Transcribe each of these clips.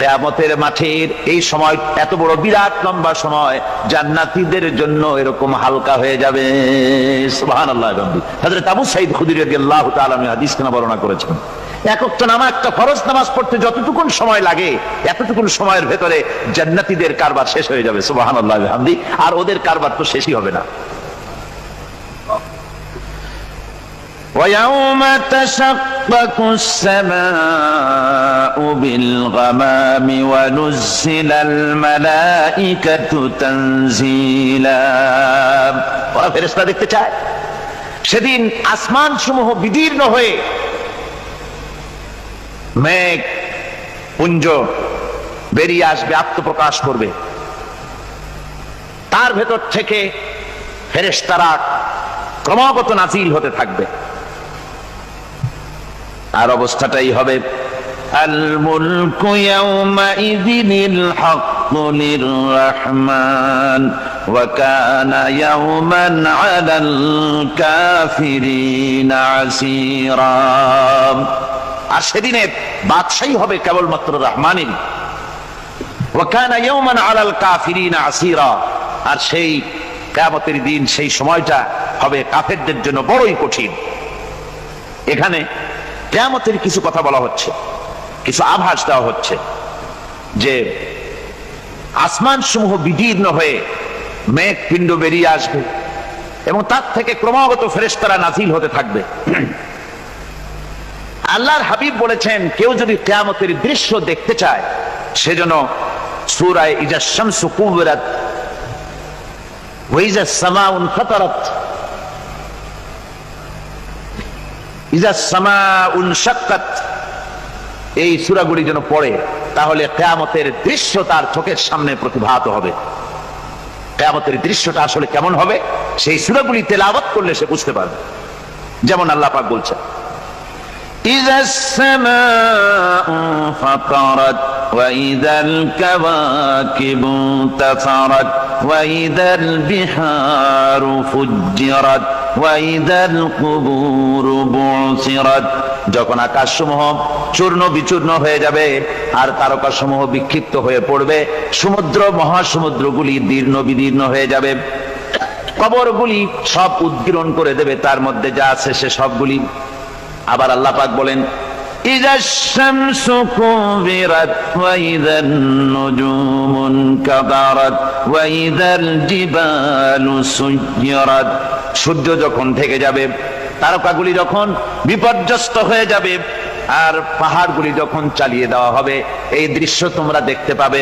কেয়ামতের মাঠের এই সময়, এত বড় বিরাট লম্বা সময়, জান্নাতীদের জন্য এরকম হালকা হয়ে যাবে। সাঈদ খুদরি বর্ণনা করেছেন। নামাজ পড়তে যতটুকুন সময় লাগে, এতটুকুন সময়ের ভেতরে জান্নাতীদের কারবার শেষ হয়ে যাবে। আর ওদের কারবার তো শেষই হবে না। ويوم تشقق السماء بالغمام ونزل الملائكة تنزيلا ওরা ফেরেশতা দেখতে চায় সেদিন আসমান সমূহ বিদীর্ণ হয়ে মেঘ পুঞ্জ বেরিয়ে আসবে আত্মপ্রকাশ করবে তার ভেতর থেকে ফেরেশতারা ক্রমাগত নাজিল হতে থাকবে আর অবস্থাটাই হবে الملك يومئذ الحق للرحمن وكان يوما على الكافرين عسيرا আর সেদিনে বাদশাহী হবে কেবলমাত্র রহমানিন ওয়াকানা ইয়াওমান আলাল কাফিরিনা আসীরা আর সেই কিয়ামতের দিন সেই সময়টা হবে কাফেরদের জন্য বড়ই কঠিন এখানে কিয়ামতের কিছু কথা বলা হচ্ছে, কিছু আভাস দেওয়া হচ্ছে যে আসমান সমূহ বিদীর্ণ হয়ে মেঘ পিণ্ড বেরিয়ে আসবে এবং তার থেকে ক্রমাগত ফেরেশতারা নাজিল হতে থাকবে। আল্লাহর হাবিব বলেছেন, কেউ যদি কেয়ামতের দৃশ্য দেখতে চায় সেজন্য সুরায় ইজা শামসু কুবরাত ওয়াইজা সামাউন ফাতারাত এই সূরাগুলি যেন পড়ে তাহলে কেয়ামতের দৃশ্য তার চোখের সামনে প্রতিভাত হবে কেয়ামতের দৃশ্যটা আসলে কেমন হবে সেই সূরাগুলি তেলাওয়াত করলে সে বুঝতে পারবে যেমন আল্লাহ পাক বলছেন إذا السماء فطرت وإذا الكواكب انتثرت وإذا البحار فجرت وإذا القبور بعثرت যখন আকাশসমূহ চূর্ণ বিচূর্ণ হয়ে যাবে, আর তারকাসমূহ বিক্ষিপ্ত হয়ে পড়বে, সমুদ্র মহাসমুদ্রগুলি দীর্ণ বিদীর্ণ হয়ে যাবে। কবরগুলি সব উদ্গীরণ করে দেবে, তার মধ্যে যা আছে সে সবগুলি। আবার আল্লাপাক বলেন إذا الشمس كورت وإذا النجوم انكدرت وإذا الجبال سيرت সূর্য যখন ঢেকে যাবে তারকাগুলি যখন বিপর্যস্ত হয়ে যাবে আর পাহাড়গুলি যখন চালিয়ে দেওয়া হবে এই দৃশ্য তোমরা দেখতে পাবে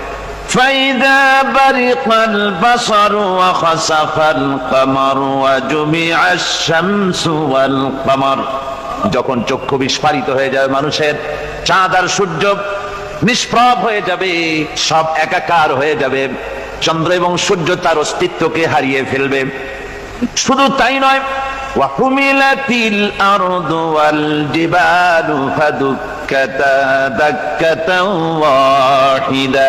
فإذا برق البصر وخسف القمر وجمع الشمس والقمر যখন চক্ষু বিস্ফারিত হয়ে যাবে মানুষের চাঁদ আর সূর্য নিষ্প্রভ হয়ে যাবে সব একাকার হয়ে যাবে চন্দ্র এবং সূর্য তার অস্তিত্বকে হারিয়ে ফেলবে শুধু তাই নয় وحملت الأرض والجبال فدكتا دكة واحدة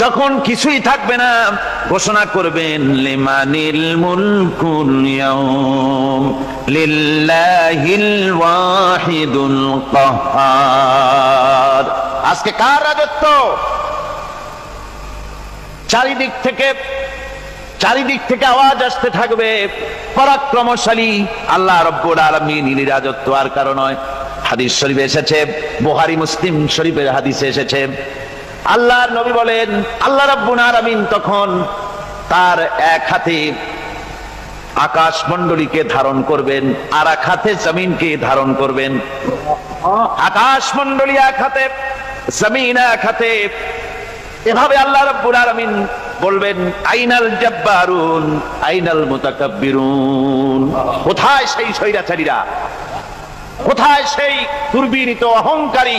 যখন কিছুই থাকবে না, ঘোষণা করবেন, লিমানিল মুলকুল ইয়াউম, লিল্লাহিল ওয়াহিদুল কাহ্হার আজকে কার রাজত্ব? চারিদিক থেকে চারিদিক থেকে আওয়াজ আসতে থাকবে, পরাক্রমশালী আল্লাহ রব্বুল আলামিন রাজত্ব আর কারণ নয়। হাদিস শরীফে এসেছে, বুহারি মুসলিম শরীফের হাদিসে এসেছে আল্লাহর নবী বলেন, আল্লাহ রাব্বুল তখন তার এক হাতে আকাশ মন্ডলীকে ধারণ করবেন, আর এক হাতে জমিনকে ধারণ করবেন। আকাশ মন্ডলী এক হাতে, জমিন এক হাতে। এভাবে আল্লাহ রাব্বুল আলামিন বলবেন, আইনাল জব্বারুন, আইনাল মুতাকাব্বিরুন। কোথায় সেই স্বৈরাচারীরা? কোথায় সেই দুর্বীরিত অহংকারী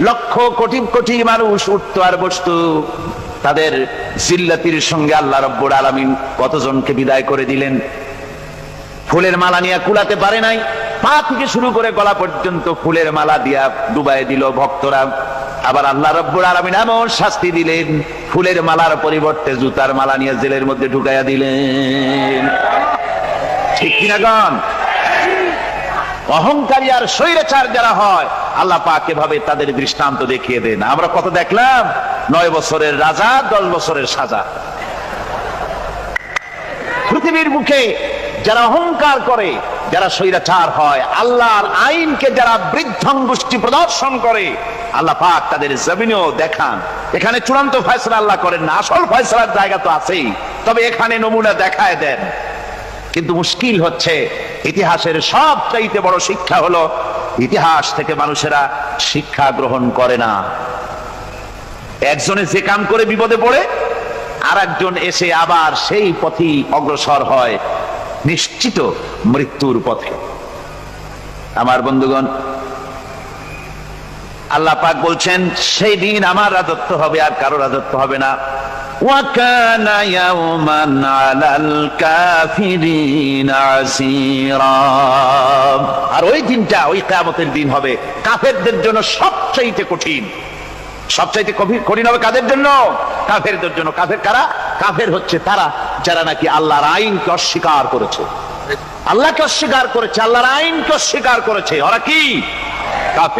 লক্ষ কোটি কোটি মানুষ উঠতো আর বসতো। তাদের জিল্লাতির সঙ্গে আল্লাহ রব্বুর আলামিন কতজনকে বিদায় করে দিলেন? ফুলের মালা নিয়ে কুলাতে পারে নাই। পা থেকে শুরু করে গলা পর্যন্ত ফুলের মালা দিয়া ডুবাই দিল ভক্তরা। আবার আল্লাহ রব্বুর আলামিন এমন শাস্তি দিলেন, ফুলের মালার পরিবর্তে জুতার মালা নিয়ে জেলের মধ্যে ঢুকাইয়া দিলেন। ঠিক কিনা গণ? অহংকারী আর স্বৈরাচার যারা হয়, আল্লাহ পাক এভাবে তাদের দৃষ্টান্ত দেখিয়ে দেন। আমরা কত দেখলাম? নয় বছরের রাজা, দশ বছরের সাজা। পৃথিবীর মুখে যারা অহংকার করে, যারা স্বৈরাচার হয়, আল্লাহর আইনকে যারা বৃদ্ধঙ্গুষ্টি প্রদর্শন করে, আল্লাহ পাক তাদের জমিনেও দেখান। এখানে চূড়ান্ত ফয়সলা আল্লাহ করেন না। আসল ফয়সলার জায়গা তো আছেই। তবে এখানে নমুনা দেখায় দেন। কিন্তু মুশকিল হচ্ছে ইতিহাসের সব চাইতে বড় শিক্ষা হলো, ইতিহাস থেকে মানুষেরা শিক্ষা গ্রহণ করে না। একজনে যে কাম করে বিপদে পড়ে আর একজন এসে আবার সেই পথই অগ্রসর হয়, নিশ্চিত মৃত্যুর পথে। আমার বন্ধুগণ, আল্লাহ পাক বলছেন, সেই দিন আমার রাজত্ব হবে আর কারও রাজত্ব হবে না। وكان يوما على الكافرين عسيرا আর ওই দিনটা ওই কেয়ামতের দিন হবে কাফেরদের জন্য সবচাইতে কঠিন সবচাইতে কঠিন কঠিন হবে কাদের জন্য কাফেরদের জন্য কাফের কারা কাফের হচ্ছে তারা যারা নাকি আল্লাহর আইনকে অস্বীকার করেছে আল্লাহকে অস্বীকার করেছে আল্লাহর আইনকে অস্বীকার করেছে ওরা কি কাফের